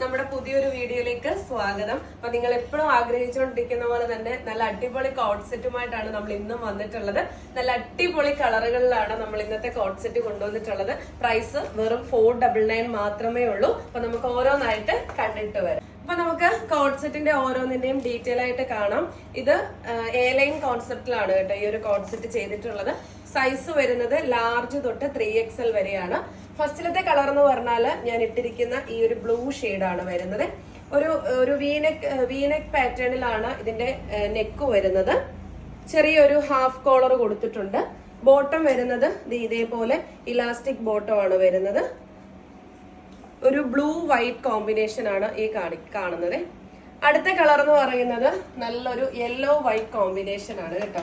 നമ്മുടെ പുതിയൊരു വീഡിയോയിലേക്ക് സ്വാഗതം. അപ്പൊ നിങ്ങൾ എപ്പോഴും ആഗ്രഹിച്ചുകൊണ്ടിരിക്കുന്ന പോലെ തന്നെ നല്ല അടിപൊളി കോട്ട്സെറ്റുമായിട്ടാണ് നമ്മൾ ഇന്നും വന്നിട്ടുള്ളത്. നല്ല അടിപൊളി കളറുകളിലാണ് നമ്മൾ ഇന്നത്തെ കോട്ട്സെറ്റ് കൊണ്ടുവന്നിട്ടുള്ളത്. പ്രൈസ് വെറും ഫോർ ഡബിൾ നയൻ മാത്രമേ ഉള്ളൂ. അപ്പൊ നമുക്ക് ഓരോന്നായിട്ട് കണ്ടിട്ട് വരാം. അപ്പൊ നമുക്ക് കോട്ട്സെറ്റിന്റെ ഓരോന്നിന്റെയും ഡീറ്റെയിൽ ആയിട്ട് കാണാം. ഇത് എ ലൈൻ കോൺസെപ്റ്റിലാണ് കേട്ടോ ഈ ഒരു കോട്ട്സെറ്റ് ചെയ്തിട്ടുള്ളത്. സൈസ് വരുന്നത് ലാർജ് തൊട്ട് ത്രീ എക്സ് എൽ വരെയാണ്. ഫസ്റ്റിലത്തെ കളർ എന്ന് പറഞ്ഞാൽ ഞാൻ ഇട്ടിരിക്കുന്ന ഈ ഒരു ബ്ലൂ ആണ് വരുന്നത്. ഒരു ഒരു വീനെക്ക് വീനെക്ക് പാറ്റേണിലാണ് ഇതിന്റെ നെക്ക് വരുന്നത്. ചെറിയൊരു ഹാഫ് കോളർ കൊടുത്തിട്ടുണ്ട്. ബോട്ടം വരുന്നത് ഇതേപോലെ ഇലാസ്റ്റിക് ബോട്ടം ആണ് വരുന്നത്. ഒരു ബ്ലൂ വൈറ്റ് കോമ്പിനേഷൻ ആണ് ഈ കാണി കാണുന്നത്. അടുത്ത കളർ എന്ന് പറയുന്നത് നല്ലൊരു യെല്ലോ വൈറ്റ് കോമ്പിനേഷൻ ആണ് കേട്ടോ.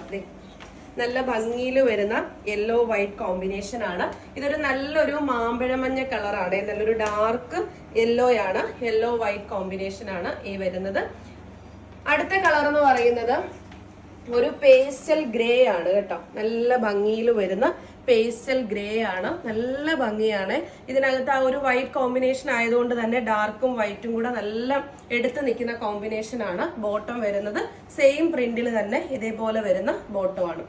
നല്ല ഭംഗിയിൽ വരുന്ന യെല്ലോ വൈറ്റ് കോമ്പിനേഷൻ ആണ്. ഇതൊരു നല്ലൊരു മാമ്പഴമഞ്ഞ കളറാണ് നല്ലൊരു ഡാർക്ക് യെല്ലോ ആണ്. യെല്ലോ വൈറ്റ് കോമ്പിനേഷൻ ആണ് ഈ വരുന്നത്. അടുത്ത കളർ എന്ന് പറയുന്നത് ഒരു പേസ്റ്റൽ ഗ്രേ ആണ് കേട്ടോ. നല്ല ഭംഗിയിൽ വരുന്ന പേസ്റ്റൽ ഗ്രേ ആണ്. നല്ല ഭംഗിയാണ്. ഇതിനകത്ത് ആ ഒരു വൈറ്റ് കോമ്പിനേഷൻ ആയതുകൊണ്ട് തന്നെ ഡാർക്കും വൈറ്റും കൂടെ നല്ല എടുത്ത് നിൽക്കുന്ന കോമ്പിനേഷൻ ആണ്. ബോട്ടം വരുന്നത്. സെയിം പ്രിന്റിൽ തന്നെ ഇതേപോലെ വരുന്ന ബോട്ടം ആണ്.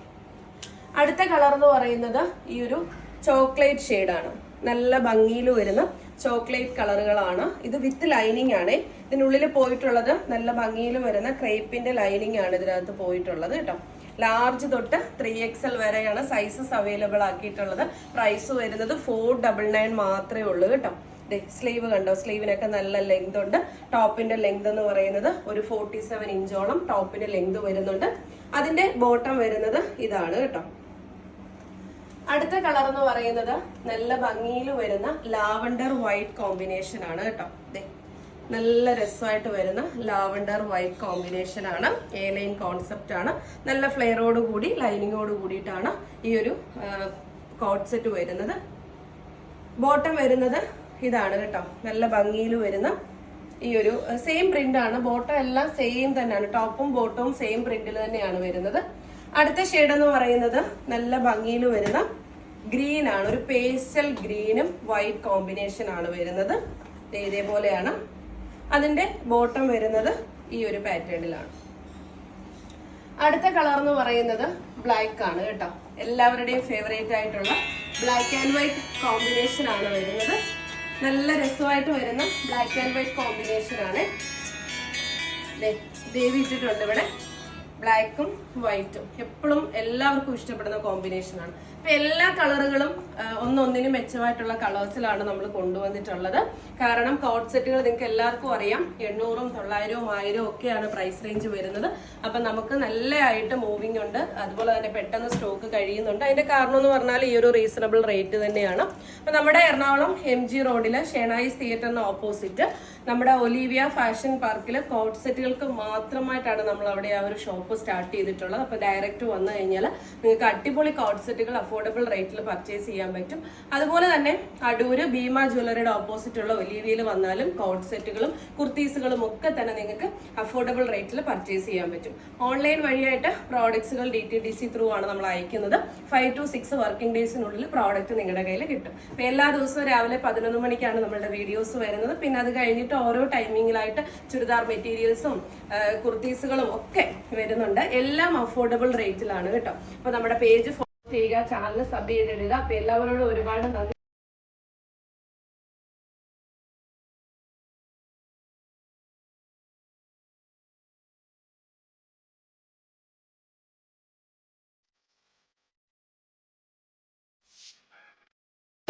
അടുത്ത കളർ എന്ന് പറയുന്നത് ഈ ഒരു ചോക്ലേറ്റ് ഷെയ്ഡാണ്. നല്ല ഭംഗിയിൽ വരുന്ന ചോക്ലേറ്റ് കളറുകളാണ്. ഇത് വിത്ത് ലൈനിങ് ആണ്. ഇതിനുള്ളിൽ പോയിട്ടുള്ളത് നല്ല ഭംഗിയിൽ വരുന്ന ക്രേപ്പിന്റെ ലൈനിങ് ആണ് ഇതിനകത്ത് പോയിട്ടുള്ളത് കേട്ടോ. ലാർജ് തൊട്ട് ത്രീ എക്സ് എൽ വരെയാണ് സൈസസ് അവൈലബിൾ ആക്കിയിട്ടുള്ളത്. പ്രൈസ് വരുന്നത് ഫോർ ഡബിൾ നയൻ മാത്രമേ ഉള്ളൂ കേട്ടോ. സ്ലീവ് കണ്ടോ? സ്ലീവിനൊക്കെ നല്ല ലെങ്ത് ഉണ്ട്. ടോപ്പിന്റെ ലെങ്ത് എന്ന് പറയുന്നത് ഒരു ഫോർട്ടി സെവൻ ഇഞ്ചോളം ടോപ്പിന്റെ ലെങ്ത് വരുന്നുണ്ട്. അതിന്റെ ബോട്ടം വരുന്നത് ഇതാണ് കേട്ടോ. അടുത്ത കളർ എന്ന് പറയുന്നത് നല്ല ഭംഗിയിൽ വരുന്ന ലാവണ്ടർ വൈറ്റ് കോമ്പിനേഷൻ ആണ് കേട്ടോ. നല്ല രസമായിട്ട് വരുന്ന ലാവണ്ടർ വൈറ്റ് കോമ്പിനേഷൻ ആണ്. എ ലൈൻ കോൺസെപ്റ്റ് ആണ്. നല്ല ഫ്ലെയറോട് കൂടി ലൈനിങ്ങോട് കൂടിയിട്ടാണ് ഈ ഒരു കോട്ട് സെറ്റ് വരുന്നത്. ബോട്ടം വരുന്നത് ഇതാണ് കേട്ടോ. നല്ല ഭംഗിയിൽ വരുന്ന ഈ ഒരു സെയിം പ്രിന്റ് ആണ്. ബോട്ടം എല്ലാം സെയിം തന്നെയാണ്. ടോപ്പും ബോട്ടവും സെയിം പ്രിന്റിൽ തന്നെയാണ് വരുന്നത്. അടുത്ത ഷെയ്ഡ് എന്ന് പറയുന്നത് നല്ല ഭംഗിയിൽ വരുന്ന ഗ്രീൻ ആണ്. ഒരു പേസ്റ്റൽ ഗ്രീനും വൈറ്റ് കോമ്പിനേഷൻ ആണ് വരുന്നത്. ഇതേപോലെയാണ്. അതിന്റെ ബോട്ടം വരുന്നത് ഈ ഒരു പാറ്റേണിലാണ് അടുത്ത കളർ എന്ന് പറയുന്നത് ബ്ലാക്ക് ആണ് കേട്ടോ. എല്ലാവരുടെയും ഫേവറേറ്റ് ആയിട്ടുള്ള ബ്ലാക്ക് ആൻഡ് വൈറ്റ് കോമ്പിനേഷൻ ആണ് വരുന്നത്. നല്ല രസമായിട്ട് വരുന്ന ബ്ലാക്ക് ആൻഡ് വൈറ്റ് കോമ്പിനേഷൻ ആണ്. ദേവി ഇവിടെ. ബ്ലാക്കും വൈറ്റും. എപ്പോഴും എല്ലാവർക്കും ഇഷ്ടപ്പെടുന്ന കോമ്പിനേഷൻ ആണ്. അപ്പൊ എല്ലാ കളറുകളും ഒന്നൊന്നിനും മെച്ചമായിട്ടുള്ള കളേഴ്സിലാണ് നമ്മൾ കൊണ്ടുവന്നിട്ടുള്ളത്. കാരണം കോട്ട് സെറ്റുകൾ നിങ്ങൾക്ക് എല്ലാവർക്കും അറിയാം. എണ്ണൂറും തൊള്ളായിരവും ആയിരവും ഒക്കെയാണ് പ്രൈസ് റേഞ്ച് വരുന്നത്. അപ്പൊ നമുക്ക് നല്ലതായിട്ട് മൂവിങ് ഉണ്ട്. അതുപോലെ തന്നെ പെട്ടെന്ന് സ്റ്റോക്ക് കഴിയുന്നുണ്ട്. അതിന്റെ കാരണം എന്ന് പറഞ്ഞാൽ ഈ ഒരു റീസണബിൾ റേറ്റ് തന്നെയാണ്. അപ്പൊ നമ്മുടെ എറണാകുളം എം ജി റോഡിൽ ഷെനായിസ് തിയേറ്ററിന് ഓപ്പോസിറ്റ് നമ്മുടെ ഒലീവിയ ഫാഷൻ പാർക്കിൽ കോട്ട് സെറ്റുകൾക്ക് മാത്രമായിട്ടാണ് നമ്മൾ അവിടെ ആ ഒരു ഷോപ്പ് സ്റ്റാർട്ട് ചെയ്തിട്ടുള്ളത്. അപ്പോൾ ഡയറക്റ്റ് വന്നു കഴിഞ്ഞാൽ നിങ്ങൾക്ക് അടിപൊളി കോഡ്സെറ്റുകൾ സെറ്റുകൾ അഫോർഡബിൾ റേറ്റിൽ പർച്ചേസ് ചെയ്യാൻ പറ്റും. അതുപോലെ തന്നെ അടൂര് ഭീമ ജ്വല്ലറിയുടെ ഓപ്പോസിറ്റുള്ള ഉള്ള ഒലീവിയയിൽ വന്നാലും കോഡ്സെറ്റുകളും കുർത്തീസുകളും ഒക്കെ തന്നെ നിങ്ങൾക്ക് അഫോർഡബിൾ റേറ്റിൽ പർച്ചേസ് ചെയ്യാൻ പറ്റും. ഓൺലൈൻ വഴിയായിട്ട് പ്രോഡക്ട്സുകൾ D T D C through ആണ് നമ്മൾ അയക്കുന്നത്. ഫൈവ് ടു സിക്സ് വർക്കിംഗ് ഡേയ്സിനുള്ളിൽ പ്രോഡക്റ്റ് നിങ്ങളുടെ കയ്യിൽ കിട്ടും. അപ്പൊ എല്ലാ ദിവസവും രാവിലെ പതിനൊന്ന് മണിക്കാണ് നമ്മളുടെ വീഡിയോസ് വരുന്നത്. പിന്നെ അത് കഴിഞ്ഞിട്ട് ഓരോ ടൈമിങ്ങിലായിട്ട് ചുരിദാർ മെറ്റീരിയൽസും കുർത്തീസുകളും ഒക്കെ വരുന്നുണ്ട്. എല്ലാം അഫോർഡബിൾ റേറ്റിലാണ് കേട്ടോ. അപ്പൊ നമ്മുടെ പേജ് ഫോളോ ചെയ്യുക ചാനൽ സബ് ചെയ്തിടുക. അപ്പൊ എല്ലാവരോടും ഒരുപാട് നന്ദി.